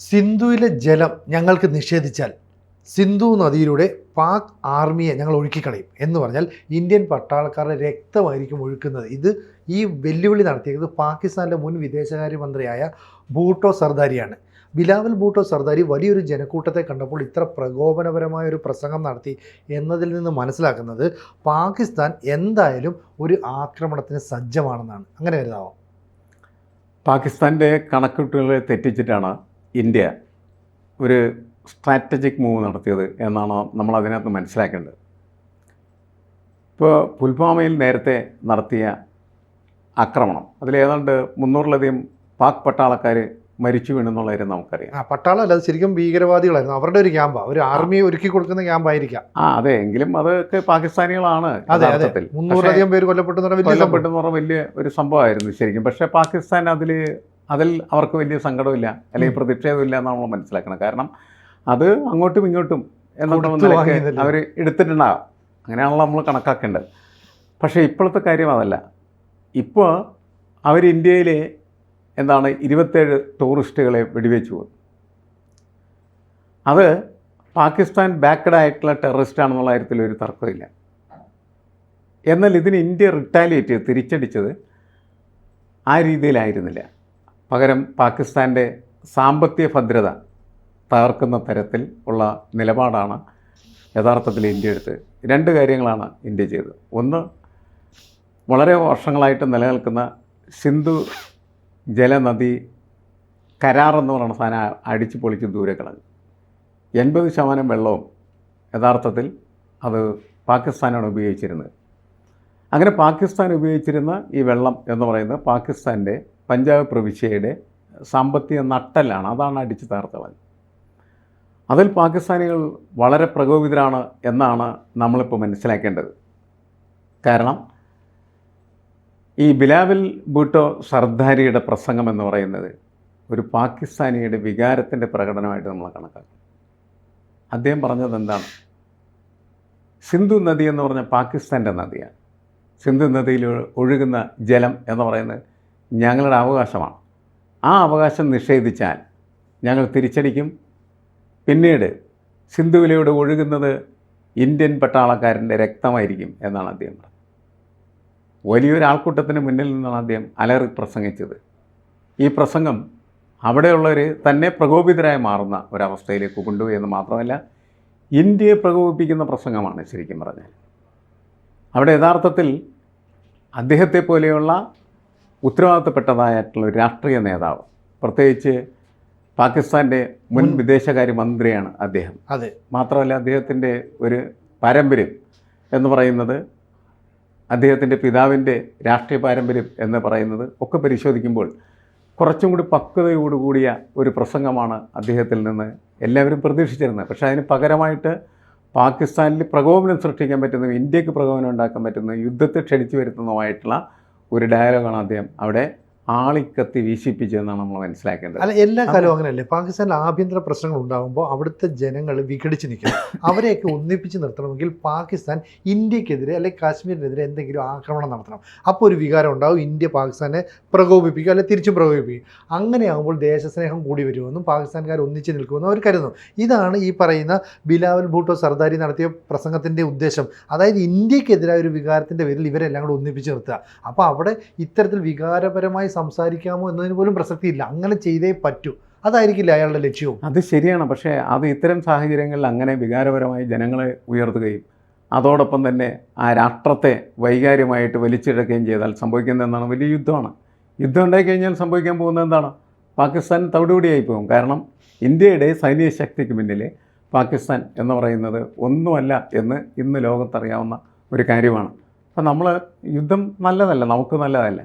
സിന്ധുവിലെ ജലം ഞങ്ങൾക്ക് നിഷേധിച്ചാൽ സിന്ധു നദിയിലൂടെ പാക് ആർമിയെ ഞങ്ങൾ ഒഴുക്കിക്കളയും എന്ന് പറഞ്ഞാൽ ഇന്ത്യൻ പട്ടാളക്കാരുടെ രക്തമായിരിക്കും ഒഴുക്കുന്നത്. ഇത് ഈ വെല്ലുവിളി നടത്തിയത് പാകിസ്ഥാനിലെ മുൻ വിദേശകാര്യമന്ത്രിയായ ബൂട്ടോ സർദാരിയാണ്. ബിലാവൽ ബൂട്ടോ സർദാരി വലിയൊരു ജനക്കൂട്ടത്തെ കണ്ടപ്പോൾ ഇത്ര പ്രകോപനപരമായ ഒരു പ്രസംഗം നടത്തി എന്നതിൽ നിന്ന് മനസ്സിലാക്കുന്നത് പാകിസ്ഥാൻ എന്തായാലും ഒരു ആക്രമണത്തിന് സജ്ജമാണെന്നാണ്. അങ്ങനെ കരുതാവാം? പാകിസ്ഥാന്റെ കണക്കുകൂട്ടുകളെ തെറ്റിച്ചിട്ടാണ്? ഇന്ത്യ ഒരു സ്ട്രാറ്റജിക് മൂവ് നടത്തിയത് എന്നാണ് നമ്മൾ അതിനകത്ത് മനസ്സിലാക്കേണ്ടത്? ഇപ്പോൾ പുൽവാമയിൽ നേരത്തെ നടത്തിയ ആക്രമണം അതിലേതാണ്ട് മുന്നൂറിലധികം പാക് പട്ടാളക്കാർ മരിച്ചു വീണെന്നുള്ള കാര്യം നമുക്കറിയാം. ആ പട്ടാളല്ല അത് ശരിക്കും ഭീകരവാദികളായിരുന്നു. അവരുടെ ഒരു ക്യാമ്പാണ് ഒരു ആർമി ഒരുക്കി കൊടുക്കുന്ന ക്യാമ്പായിരിക്കാം ആ അതെ. എങ്കിലും അതൊക്കെ പാകിസ്ഥാനികളാണ് യഥാർത്ഥത്തിൽ. മുന്നൂറിലധികം പേര് കൊല്ലപ്പെട്ടു എന്ന് സംഭവം. കൊല്ലപ്പെട്ടെന്ന് പറഞ്ഞാൽ വലിയ ഒരു സംഭവമായിരുന്നു ശരിക്കും. പക്ഷേ പാകിസ്ഥാൻ അതിൽ അതിൽ അവർക്ക് വലിയ സങ്കടമില്ല അല്ലെങ്കിൽ. പ്രതിഷേധമില്ല എന്ന് നമ്മൾ മനസ്സിലാക്കണം കാരണം അത് അങ്ങോട്ടും ഇങ്ങോട്ടും എന്നുള്ള അവർ എടുത്തിട്ടുണ്ടാകാം. അങ്ങനെയാണല്ലോ നമ്മൾ കണക്കാക്കേണ്ടത്. പക്ഷേ ഇപ്പോഴത്തെ കാര്യം അതല്ല. ഇപ്പോൾ അവർ ഇന്ത്യയിലെ എന്താണ് ഇരുപത്തേഴ് ടൂറിസ്റ്റുകളെ വെടിവെച്ചു പോകും അത് പാകിസ്ഥാൻ ബാക്കഡ് ആയിട്ടുള്ള ടെററിസ്റ്റ് ആണെന്നുള്ള കാര്യത്തിൽ ഒരു തർക്കമില്ല. എന്നാൽ ഇതിന് ഇന്ത്യ റിട്ടാലിയേറ്റ് തിരിച്ചടിച്ചത് ആ രീതിയിലായിരുന്നില്ല. പകരം പാകിസ്ഥാന്റെ സാമ്പത്തിക ഭദ്രത തകർക്കുന്ന തരത്തിൽ ഉള്ള നിലപാടാണ് യഥാർത്ഥത്തിൽ ഇന്ത്യ എടുത്ത് രണ്ട് കാര്യങ്ങളാണ് ഇന്ത്യ ചെയ്തത്. ഒന്ന് വളരെ വർഷങ്ങളായിട്ട് നിലനിൽക്കുന്ന സിന്ധു ജലനദി കരാർ എന്ന് പറയുന്ന സാധനം അടിച്ചു പൊളിച്ച് ദൂരെ കളഞ്ഞു എൺപത് ശതമാനം വെള്ളവും യഥാർത്ഥത്തിൽ അത് പാകിസ്ഥാനാണ് ഉപയോഗിച്ചിരുന്നത്. അങ്ങനെ പാകിസ്ഥാൻ ഉപയോഗിച്ചിരുന്ന ഈ വെള്ളം എന്ന് പറയുന്നത് പാകിസ്ഥാന്റെ പഞ്ചാബ് പ്രവിശ്യയുടെ സാമ്പത്തിക നട്ടലാണ് അതാണ് അടിച്ചു തകർത്തളഞ്ഞത് അതിൽ പാകിസ്ഥാനികൾ വളരെ പ്രകോപിതരാണ് എന്നാണ് നമ്മളിപ്പോൾ മനസ്സിലാക്കേണ്ടത്. കാരണം ഈ ബിലാവൽ ബൂട്ടോ സർദാരിയുടെ പ്രസംഗം എന്ന് പറയുന്നത് ഒരു പാകിസ്ഥാനിയുടെ വികാരത്തിന്റെ പ്രകടനമായിട്ട് നമ്മൾ കണക്കാക്കും. അദ്ദേഹം പറഞ്ഞത് എന്താണ്? സിന്ധു നദി എന്ന് പറഞ്ഞാൽ പാകിസ്ഥാന്റെ നദിയാണ്. സിന്ധു നദിയിൽ ഒഴുകുന്ന ജലം എന്ന് പറയുന്നത് ഞങ്ങളുടെ അവകാശമാണ്. ആ അവകാശം നിഷേധിച്ചാൽ ഞങ്ങൾ തിരിച്ചടിക്കും. പിന്നീട് സിന്ധുവിലൂടെ ഒഴുകുന്നത് ഇന്ത്യൻ പട്ടാളക്കാരന്റെ രക്തമായിരിക്കും എന്നാണ് അദ്ദേഹം പറഞ്ഞത്. വലിയൊരു ആൾക്കൂട്ടത്തിന് മുന്നിൽ നിന്നാണ് അദ്ദേഹം അലറി പ്രസംഗിച്ചത്. ഈ പ്രസംഗം അവിടെയുള്ളവർ തന്നെ പ്രകോപിതരായി മാറുന്ന ഒരവസ്ഥയിലേക്ക് കൊണ്ടുപോയി എന്ന് മാത്രമല്ല ഇന്ത്യയെ പ്രകോപിപ്പിക്കുന്ന പ്രസംഗമാണ് ശരിക്കും പറഞ്ഞാൽ. അവിടെ യഥാർത്ഥത്തിൽ അദ്ദേഹത്തെ പോലെയുള്ള ഉത്തരവാദിത്തപ്പെട്ടതായിട്ടുള്ള ഒരു രാഷ്ട്രീയ നേതാവ്. പ്രത്യേകിച്ച് പാകിസ്ഥാന്റെ മുൻ വിദേശകാര്യമന്ത്രിയാണ് വിദേശകാര്യ മന്ത്രിയാണ് അദ്ദേഹം. അതെ. മാത്രമല്ല അദ്ദേഹത്തിന്റെ ഒരു പാരമ്പര്യം എന്ന് പറയുന്നത് അദ്ദേഹത്തിന്റെ പിതാവിന്റെ രാഷ്ട്രീയ പാരമ്പര്യം എന്ന് പറയുന്നത് ഒക്കെ പരിശോധിക്കുമ്പോൾ കുറച്ചും കൂടി പക്വതയോടുകൂടിയ ഒരു പ്രസംഗമാണ് അദ്ദേഹത്തിൽ നിന്ന് എല്ലാവരും പ്രതീക്ഷിച്ചിരുന്നത്. പക്ഷേ അതിന് പകരമായിട്ട് പാകിസ്ഥാനിൽ പ്രകോപനം സൃഷ്ടിക്കാൻ പറ്റുന്ന ഇന്ത്യയ്ക്ക് പ്രകോപനം ഉണ്ടാക്കാൻ പറ്റുന്ന യുദ്ധത്തെ ക്ഷണിച്ചു വരുത്തുന്നതുമായിട്ടുള്ള ഒരു ഡയലോഗാണ് അദ്ദേഹം. അവിടെ ആളിക്കത്തി വീശിപ്പിച്ചതെന്നാണ് നമ്മൾ മനസ്സിലാക്കേണ്ടത്. അല്ല എല്ലാ കാലവും അങ്ങനെയല്ലേ? പാകിസ്ഥാനിൽ ആഭ്യന്തര പ്രശ്നങ്ങൾ ഉണ്ടാകുമ്പോൾ അവിടുത്തെ ജനങ്ങൾ വിഘടിച്ച് നിൽക്കും അവരെയൊക്കെ ഒന്നിപ്പിച്ച് നിർത്തണമെങ്കിൽ പാകിസ്ഥാൻ ഇന്ത്യക്കെതിരെ അല്ലെങ്കിൽ കാശ്മീരിനെതിരെ എന്തെങ്കിലും ആക്രമണം നടത്തണം. അപ്പോൾ ഒരു വികാരം ഉണ്ടാവും ഇന്ത്യ പാകിസ്ഥാനെ പ്രകോപിപ്പിക്കും അല്ലെങ്കിൽ തിരിച്ചും പ്രകോപിപ്പിക്കും. അങ്ങനെയാകുമ്പോൾ ദേശസ്നേഹം കൂടി വരുമെന്നും പാകിസ്ഥാൻകാർ ഒന്നിച്ച് നിൽക്കുമെന്നും അവർ കരുതുന്നു. ഇതാണ് ഈ പറയുന്ന ബിലാവൽ ഭൂട്ടോ സർദാരി നടത്തിയ പ്രസംഗത്തിന്റെ ഉദ്ദേശം. അതായത് ഇന്ത്യക്കെതിരായ ഒരു വികാരത്തിന്റെ പേരിൽ ഇവരെല്ലാം കൂടെ ഒന്നിപ്പിച്ച് നിർത്തുക. അപ്പോൾ അവിടെ ഇത്തരത്തിൽ വികാരപരമായി സംസാരിക്കാമോ എന്നതിന് പോലും പ്രസക്തിയില്ല. അങ്ങനെ ചെയ്തേ പറ്റൂ. അതായിരിക്കില്ല അയാളുടെ ലക്ഷ്യവും? അത് ശരിയാണ്. പക്ഷേ അത് ഇത്തരം സാഹചര്യങ്ങളിൽ അങ്ങനെ വികാരപരമായി ജനങ്ങളെ ഉയർത്തുകയും അതോടൊപ്പം തന്നെ ആ രാഷ്ട്രത്തെ വൈകാര്യമായിട്ട് വലിച്ചിഴക്കുകയും ചെയ്താൽ സംഭവിക്കുന്നത് എന്താണ്? വലിയ യുദ്ധമാണ്. യുദ്ധം ഉണ്ടായി കഴിഞ്ഞാൽ സംഭവിക്കാൻ പോകുന്നത് എന്താണ്? പാകിസ്ഥാൻ തവിടുപിടിയായി പോകും കാരണം ഇന്ത്യയുടെ സൈനിക ശക്തിക്ക് മുന്നിൽ പാകിസ്ഥാൻ എന്ന് പറയുന്നത് ഒന്നുമല്ല എന്ന് ഇന്ന് ലോകത്തറിയാവുന്ന ഒരു കാര്യമാണ്. അപ്പം നമ്മൾ യുദ്ധം നല്ലതല്ല നമുക്ക് നല്ലതല്ല.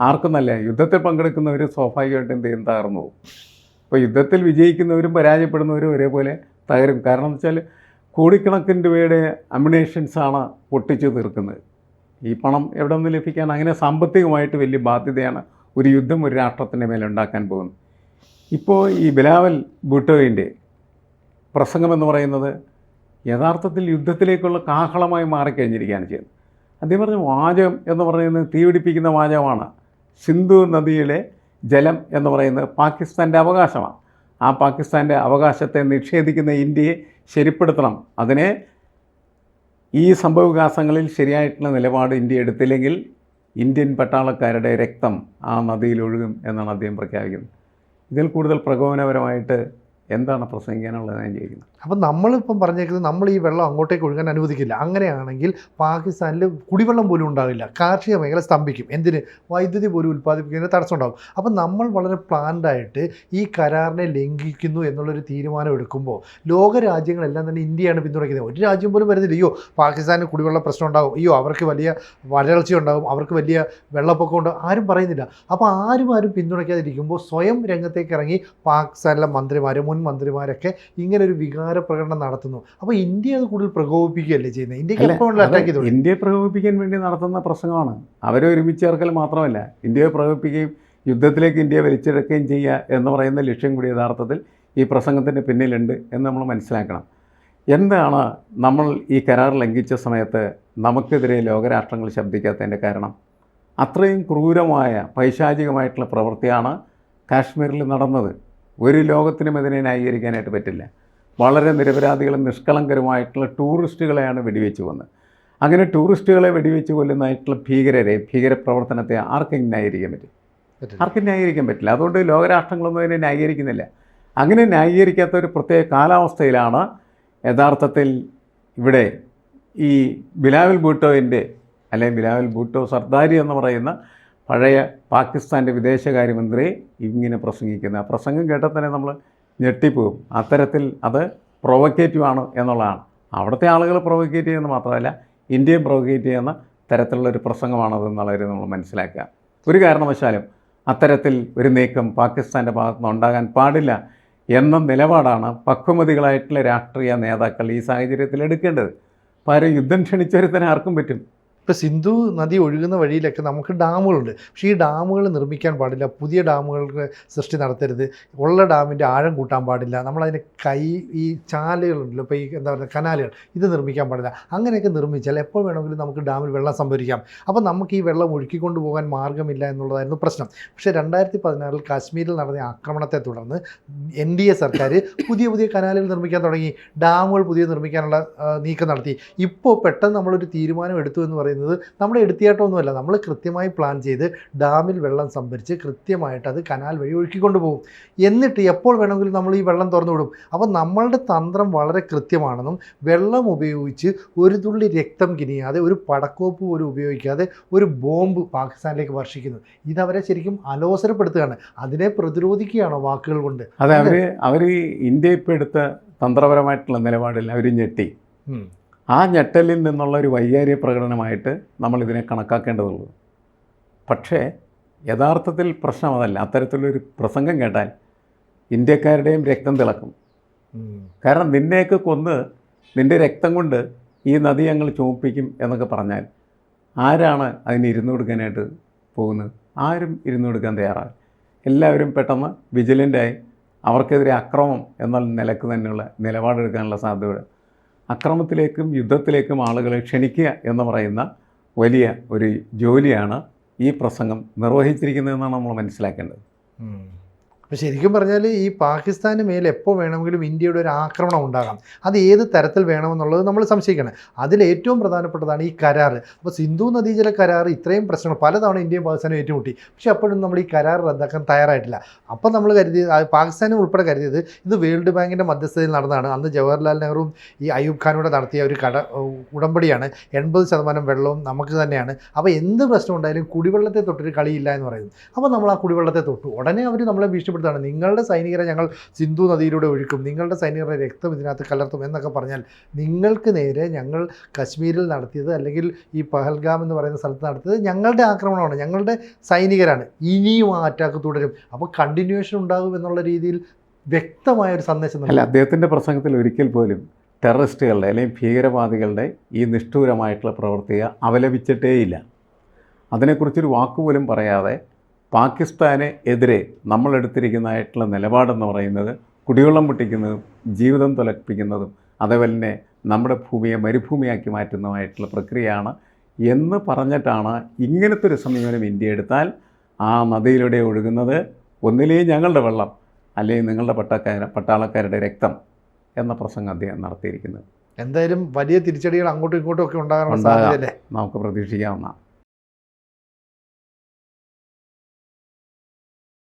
ആർക്കും യുദ്ധത്തിൽ പങ്കെടുക്കുന്നവർ സ്വാഭാവികമായിട്ടും എന്ത് ചെയ്യും? തകർന്നു പോകും. യുദ്ധത്തിൽ വിജയിക്കുന്നവരും പരാജയപ്പെടുന്നവരും ഒരേപോലെ തകരും. കാരണം എന്ന് വെച്ചാൽ കോടിക്കണക്കിന് രൂപയുടെ അമിനേഷൻസാണ് പൊട്ടിച്ചു തീർക്കുന്നത്. ഈ പണം എവിടെ നിന്ന് ലഭിക്കാൻ? അങ്ങനെ സാമ്പത്തികമായിട്ട് വലിയ ബാധ്യതയാണ് ഒരു യുദ്ധം ഒരു രാഷ്ട്രത്തിന്റെ മേലെ ഉണ്ടാക്കാൻ പോകുന്നത്. ഇപ്പോൾ ഈ ബിലാവൽ ബുട്ടോയിന്റെ പ്രസംഗം എന്ന് പറയുന്നത് യഥാർത്ഥത്തിൽ യുദ്ധത്തിലേക്കുള്ള കാഹളമായി മാറിക്കഴിഞ്ഞിരിക്കുകയാണ് ചെയ്യുന്നത്. അദ്ദേഹം പറഞ്ഞ വാചകം എന്ന് പറയുന്നത് തീപിടിപ്പിക്കുന്ന വാചകമാണ്. സിന്ധു നദിയിലെ ജലം എന്ന് പറയുന്നത് പാകിസ്ഥാന്റെ അവകാശമാണ്. ആ പാകിസ്ഥാന്റെ അവകാശത്തെ നിഷേധിക്കുന്ന ഇന്ത്യയെ ശരിപ്പെടുത്തണം. അതിനെ ഈ സംഭവവികാസങ്ങളിൽ ശരിയായിട്ടുള്ള നിലപാട് ഇന്ത്യ എടുത്തില്ലെങ്കിൽ ഇന്ത്യൻ പട്ടാളക്കാരുടെ രക്തം ആ നദിയിൽ ഒഴുകും എന്നാണ് അദ്ദേഹം പ്രഖ്യാപിക്കുന്നത്. ഇതിൽ കൂടുതൽ പ്രകോപനപരമായിട്ട് എന്താണ് പ്രസംഗിക്കാനുള്ളത് ഞാൻ ചോദിക്കുന്നത്. അപ്പം നമ്മളിപ്പം പറഞ്ഞേക്കുന്നത് നമ്മൾ ഈ വെള്ളം അങ്ങോട്ടേക്ക് ഒഴുകാൻ അനുവദിക്കില്ല. അങ്ങനെയാണെങ്കിൽ പാകിസ്ഥാനിൽ കുടിവെള്ളം പോലും ഉണ്ടാവില്ല. കാർഷിക മേഖല സ്തംഭിക്കും. എന്തിന്? വൈദ്യുതി പോലും ഉൽപ്പാദിപ്പിക്കുന്നതിന് തടസ്സം ഉണ്ടാകും അപ്പം നമ്മൾ വളരെ പ്ലാൻഡായിട്ട് ഈ കരാറിനെ ലംഘിക്കുന്നു എന്നുള്ളൊരു തീരുമാനം എടുക്കുമ്പോൾ ലോക രാജ്യങ്ങളെല്ലാം തന്നെ ഇന്ത്യയാണ് പിന്തുണയ്ക്കുന്നത്. ഒരു രാജ്യം പോലും വരുന്നില്ല. അയ്യോ പാകിസ്ഥാന് കുടിവെള്ള പ്രശ്നം ഉണ്ടാകും അയ്യോ അവർക്ക് വലിയ വരൾച്ച ഉണ്ടാകും അവർക്ക് വലിയ വെള്ളപ്പൊക്കം ഉണ്ടാകും ആരും പറയുന്നില്ല. അപ്പോൾ ആരും ആരും പിന്തുണയ്ക്കാതിരിക്കുമ്പോൾ സ്വയം രംഗത്തേക്ക് ഇറങ്ങി പാകിസ്ഥാനിലെ മന്ത്രിമാർ മുൻ മന്ത്രിമാരൊക്കെ ഇങ്ങനെ ഒരു വികാര പ്രകടനം നടത്തുന്നു. അപ്പോൾ ഇന്ത്യ അത് കൂടുതൽ പ്രകോപിപ്പിക്കുകയല്ലേ ചെയ്യുന്നത്? ഇന്ത്യയ്ക്ക് അറ്റാക്ക് ചെയ്തു ഇന്ത്യയെ പ്രകോപിപ്പിക്കാൻ വേണ്ടി നടത്തുന്ന പ്രസംഗമാണ്. അവരെ ഒരുമിച്ച് ചേർക്കൽ മാത്രമല്ല ഇന്ത്യയെ പ്രകോപിപ്പിക്കുകയും യുദ്ധത്തിലേക്ക് ഇന്ത്യയെ വലിച്ചെടുക്കുകയും ചെയ്യുക എന്ന് പറയുന്ന ലക്ഷ്യം കൂടി യഥാർത്ഥത്തിൽ ഈ പ്രസംഗത്തിന്റെ പിന്നിലുണ്ട് എന്ന് നമ്മൾ മനസ്സിലാക്കണം. എന്താണ് നമ്മൾ ഈ കരാർ ലംഘിച്ച സമയത്ത് നമുക്കെതിരെ ലോകരാഷ്ട്രങ്ങൾ ശബ്ദിക്കാത്തതിന്റെ കാരണം? അത്രയും ക്രൂരമായ പൈശാചികമായിട്ടുള്ള പ്രവൃത്തിയാണ് കാശ്മീരിൽ നടന്നത്. ഒരു ലോകത്തിനും അതിനെ ന്യായീകരിക്കാനായിട്ട് പറ്റില്ല. വളരെ നിരപരാധികളും നിഷ്കളങ്കരുമായിട്ടുള്ള ടൂറിസ്റ്റുകളെയാണ് വെടിവെച്ച് കൊന്നത്. അങ്ങനെ ടൂറിസ്റ്റുകളെ വെടിവെച്ച് കൊല്ലുന്നതായിട്ടുള്ള ഭീകരരെ ഭീകരപ്രവർത്തനത്തെ ആർക്കും ന്യായീകരിക്കാൻ പറ്റും. ആർക്കും ന്യായീകരിക്കാൻ പറ്റില്ല. അതുകൊണ്ട് ലോകരാഷ്ട്രങ്ങളൊന്നും അതിനെ ന്യായീകരിക്കുന്നില്ല. അങ്ങനെ ന്യായീകരിക്കാത്ത ഒരു പ്രത്യേക കാലാവസ്ഥയിലാണ് യഥാർത്ഥത്തിൽ ഇവിടെ ഈ ബിലാവൽ ബൂട്ടോവിന്റെ അല്ലെങ്കിൽ ബിലാവൽ ബൂട്ടോ സർദാരി എന്ന് പറയുന്ന പഴയ പാകിസ്ഥാന്റെ വിദേശകാര്യമന്ത്രി ഇങ്ങനെ പ്രസംഗിക്കുന്നത് ആ പ്രസംഗം കേട്ടാൽ തന്നെ നമ്മൾ ഞെട്ടിപ്പോവും അത്തരത്തിൽ അത് പ്രൊവക്കേറ്റീവ് ആണ് എന്നുള്ളതാണ്. അവിടുത്തെ ആളുകൾ പ്രൊവക്കേറ്റ് ചെയ്യുന്നത് മാത്രമല്ല ഇന്ത്യയും പ്രൊവക്കേറ്റ് ചെയ്യുന്ന തരത്തിലുള്ള ഒരു പ്രസംഗമാണത് എന്നുള്ളവർ നമ്മൾ മനസ്സിലാക്കുക. ഒരു കാരണവശാലും അത്തരത്തിൽ ഒരു നീക്കം പാകിസ്ഥാന്റെ ഭാഗത്തു നിന്ന് ഉണ്ടാകാൻ പാടില്ല എന്ന നിലപാടാണ് പക്വമതികളായിട്ടുള്ള രാഷ്ട്രീയ നേതാക്കൾ ഈ സാഹചര്യത്തിൽ എടുക്കേണ്ടത്. അപ്പോൾ ആരും യുദ്ധം ക്ഷണിച്ചൊരുത്തനെ ആർക്കും പറ്റും. ഇപ്പോൾ സിന്ധു നദി ഒഴുകുന്ന വഴിയിലൊക്കെ നമുക്ക് ഡാമുകളുണ്ട്. പക്ഷേ ഈ ഡാമുകൾ നിർമ്മിക്കാൻ പാടില്ല. പുതിയ ഡാമുകൾക്ക് സൃഷ്ടി നടത്തരുത്. ഉള്ള ഡാമിന്റെ ആഴം കൂട്ടാൻ പാടില്ല. നമ്മളതിന് കൈ ഈ ചാലുകളുണ്ടല്ലോ. ഇപ്പോൾ ഈ എന്താ പറയുക കനാലുകൾ. ഇത് നിർമ്മിക്കാൻ പാടില്ല. അങ്ങനെയൊക്കെ നിർമ്മിച്ചാൽ എപ്പോൾ വേണമെങ്കിലും നമുക്ക് ഡാമിൽ വെള്ളം സംഭരിക്കാം. അപ്പോൾ നമുക്ക് ഈ വെള്ളം ഒഴുക്കിക്കൊണ്ട് പോകാൻ മാർഗമില്ല എന്നുള്ളതായിരുന്നു പ്രശ്നം. പക്ഷേ രണ്ടായിരത്തി പതിനാറിൽ കാശ്മീരിൽ നടന്ന ആക്രമണത്തെ തുടർന്ന് എൻ ഡി എ സർക്കാർ പുതിയ പുതിയ കനാലുകൾ നിർമ്മിക്കാൻ തുടങ്ങി. ഡാമുകൾ പുതിയ നിർമ്മിക്കാനുള്ള നീക്കം നടത്തി. ഇപ്പോൾ പെട്ടെന്ന് നമ്മളൊരു തീരുമാനം എടുത്തു എന്ന് പറയുന്നത് നമ്മുടെ എടുത്തിയാട്ടമൊന്നുമല്ല നമ്മൾ കൃത്യമായി പ്ലാൻ ചെയ്ത് ഡാമിൽ വെള്ളം സംഭരിച്ച് കൃത്യമായിട്ട് അത് കനാൽ വഴി ഒഴുക്കിക്കൊണ്ട് പോകും. എന്നിട്ട് എപ്പോൾ വേണമെങ്കിലും നമ്മൾ ഈ വെള്ളം തുറന്നു വിടും. അപ്പോൾ നമ്മളുടെ തന്ത്രം വളരെ കൃത്യമാണെന്നും വെള്ളം ഉപയോഗിച്ച് ഒരു തുള്ളി രക്തം കിനിയാതെ ഒരു പടക്കോപ്പ് പോലും ഉപയോഗിക്കാതെ ഒരു ബോംബ് പാകിസ്ഥാനിലേക്ക് വർഷിക്കുന്നു. ഇതവരെ ശരിക്കും അലോസരപ്പെടുത്തുകയാണ്. അതിനെ പ്രതിരോധിക്കുകയാണോ വാക്കുകൾ കൊണ്ട്? അതെ അവർ അവർ ഇന്ത്യ ഇപ്പോൾ എടുത്ത തന്ത്രപരമായിട്ടുള്ള നിലപാടിൽ അവർ ഞെട്ടി. ആ ഞെട്ടലിൽ നിന്നുള്ള ഒരു വൈകാരിക പ്രകടനമായിട്ട് നമ്മൾ ഇതിനെ കണക്കാക്കേണ്ടതുള്ളൂ. പക്ഷേ യഥാർത്ഥത്തിൽ പ്രശ്നം അതല്ല അത്തരത്തിലൊരു പ്രസംഗം കേട്ടാൽ ഇന്ത്യക്കാരുടെയും രക്തം തിളക്കും. കാരണം നിന്നെയൊക്കെ കൊന്ന് നിന്റെ രക്തം കൊണ്ട് ഈ നദി ഞങ്ങൾ ചുമപ്പിക്കും എന്നൊക്കെ പറഞ്ഞാൽ ആരാണ് അതിന് ഇരുന്നു കൊടുക്കാനായിട്ട് പോകുന്നത്? ആരും ഇരുന്നു കൊടുക്കാൻ തയ്യാറാണ് എല്ലാവരും പെട്ടെന്ന് വിജിലന്റായി അവർക്കെതിരെ അക്രമം എന്നുള്ള നിലയ്ക്ക് തന്നെയുള്ള നിലപാടെടുക്കാനുള്ള സാധ്യത അക്രമത്തിലേക്കും യുദ്ധത്തിലേക്കും ആളുകളെ ക്ഷണിക്കുക എന്ന് പറയുന്ന വലിയ ഒരു ജോലിയാണ് ഈ പ്രസംഗം നിർവഹിച്ചിരിക്കുന്നതെന്നാണ് നമ്മൾ മനസ്സിലാക്കേണ്ടത്. അപ്പോൾ ശരിക്കും പറഞ്ഞാൽ ഈ പാകിസ്ഥാന് മേൽ എപ്പോൾ വേണമെങ്കിലും ഇന്ത്യയുടെ ഒരു ആക്രമണം ഉണ്ടാകാം. അത് ഏത് തരത്തിൽ വേണമെന്നുള്ളത് നമ്മൾ സംശയിക്കണം. അതിൽ ഏറ്റവും പ്രധാനപ്പെട്ടതാണ് ഈ കരാർ. അപ്പോൾ സിന്ധു നദീജല കരാർ ഇത്രയും പ്രശ്നങ്ങൾ പലതവണ ഇന്ത്യയും പാകിസ്ഥാനും ഏറ്റുമുട്ടി. പക്ഷേ അപ്പോഴും നമ്മൾ ഈ കരാർ റദ്ദാക്കാൻ തയ്യാറായിട്ടില്ല. അപ്പോൾ നമ്മൾ കരുതിയത് പാകിസ്ഥാനും ഉൾപ്പെടെ കരുതിയത് ഇത് വേൾഡ് ബാങ്കിന്റെ മധ്യസ്ഥതയിൽ നടന്നതാണ്. അന്ന് ജവഹർലാൽ നെഹ്റുവും ഈ അയൂബ് ഖാനൂടെ നടത്തിയ ഒരു കട ഉടമ്പടിയാണ്. എൺപത് ശതമാനം വെള്ളവും നമുക്ക് തന്നെയാണ്. അപ്പോൾ എന്ത് പ്രശ്നം ഉണ്ടായാലും കുടിവെള്ളത്തെ തൊട്ടൊരു കളിയില്ല എന്ന് പറയുന്നു. അപ്പോൾ നമ്മൾ ആ കുടിവെള്ളത്തെ തൊട്ടു. ഉടനെ അവർ നമ്മളെ ഭീഷണിപ്പെടുത്താണ് നിങ്ങളുടെ സൈനികരെ ഞങ്ങൾ സിന്ധു നദിയിലൂടെ ഒഴുക്കും. നിങ്ങളുടെ സൈനികരുടെ രക്തം ഇതിനകത്ത് കലർത്തും എന്നൊക്കെ പറഞ്ഞാൽ നിങ്ങൾക്ക് നേരെ ഞങ്ങൾ കശ്മീരിൽ നടത്തിയത് അല്ലെങ്കിൽ ഈ പഹൽഗാം എന്ന് പറയുന്ന സ്ഥലത്ത് നടത്തിയത് ഞങ്ങളുടെ ആക്രമണമാണ്. ഞങ്ങളുടെ സൈനികരാണ്. ഇനിയും ആ അറ്റാക്ക് തുടരും. അപ്പോൾ കണ്ടിന്യൂഷൻ ഉണ്ടാകും എന്നുള്ള രീതിയിൽ വ്യക്തമായ ഒരു സന്ദേശം അല്ല. അദ്ദേഹത്തിന്റെ പ്രസംഗത്തിൽ ഒരിക്കൽ പോലും ടെററിസ്റ്റുകളുടെ അല്ലെങ്കിൽ ഭീകരവാദികളുടെ ഈ നിഷ്ഠൂരമായിട്ടുള്ള പ്രവൃത്തിയെ അപലപിച്ചിട്ടേയില്ല അതിനെക്കുറിച്ചൊരു വാക്കുപോലും പറയാതെ പാകിസ്ഥാന് എതിരെ നമ്മളെടുത്തിരിക്കുന്നതായിട്ടുള്ള നിലപാടെന്ന് പറയുന്നത് കുടിവെള്ളം പൊട്ടിക്കുന്നതും ജീവിതം തുലപ്പിക്കുന്നതും അതേപോലെ തന്നെ നമ്മുടെ ഭൂമിയെ മരുഭൂമിയാക്കി മാറ്റുന്നതുമായിട്ടുള്ള പ്രക്രിയയാണ് എന്ന് പറഞ്ഞിട്ടാണ് ഇങ്ങനത്തെ ഒരു സമീപനം ഇന്ത്യ എടുത്താൽ ആ നദിയിലൂടെ ഒഴുകുന്നത് ഒന്നിലേ ഞങ്ങളുടെ വെള്ളം അല്ലെങ്കിൽ നിങ്ങളുടെ പട്ടാക്കാര പട്ടാളക്കാരുടെ രക്തം എന്ന പ്രസംഗം അദ്ദേഹം നടത്തിയിരിക്കുന്നത്. എന്തായാലും വലിയ തിരിച്ചടികൾ അങ്ങോട്ടും ഇങ്ങോട്ടും ഒക്കെ ഉണ്ടാകാനുള്ള സാധ്യതയല്ലേ? നമുക്ക് പ്രതീക്ഷിക്കാവുന്നതാണ്.